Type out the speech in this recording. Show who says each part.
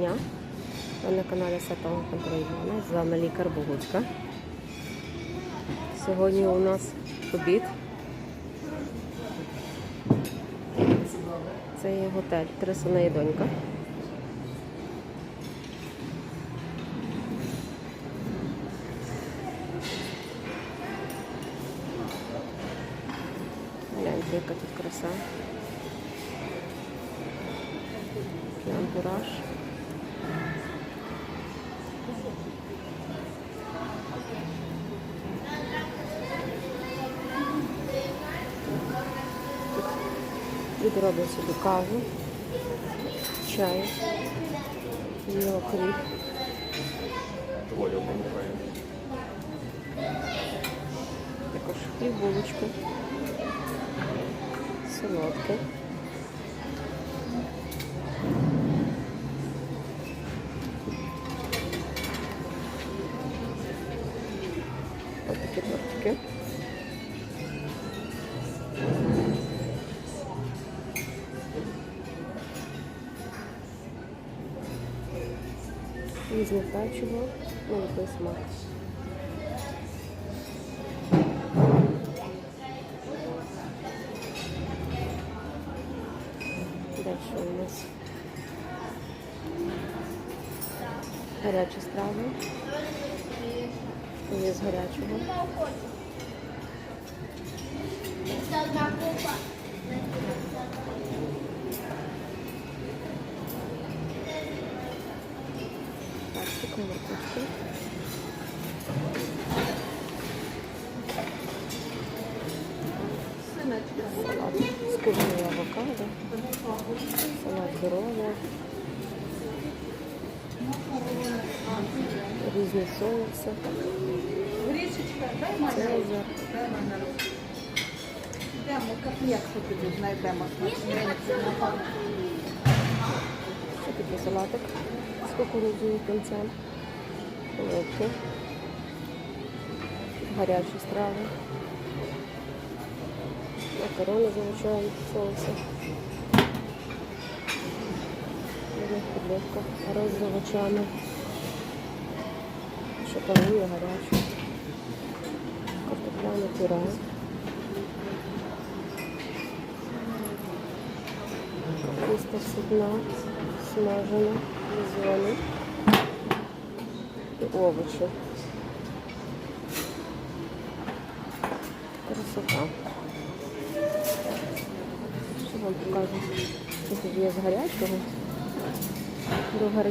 Speaker 1: дня. На каналі Сатана Контрольована. З вами лікар Богуцька. Сьогодні у нас обід. Це є готель Три і донька. Гляньте, яка тут краса. Такий антураж. Люди роблять собі каву, чай, є окріп. Також хліб, булочки, солодке. Ось такі тортики. Різне печиво, на який смак. Дальше у нас гарячі страви. Є з гарячого. Персик, моркочка. Салат з курною авокадо. Салат здоров'я. Різні соуси. Цезар.
Speaker 2: Йдемо, кап'єксу тобі знайдемо.
Speaker 1: Це такий салатик кукурудзою кінцем. Оливки. Гарячі страви. Макарони звичайно, соуси. Підливка. Рис з овочами. Шоколадні гарячі. Картопляне пюре. Капуста сідна, смажена, візони і овочі. Красота. Що вам покажу? Тут є з. До гарячого.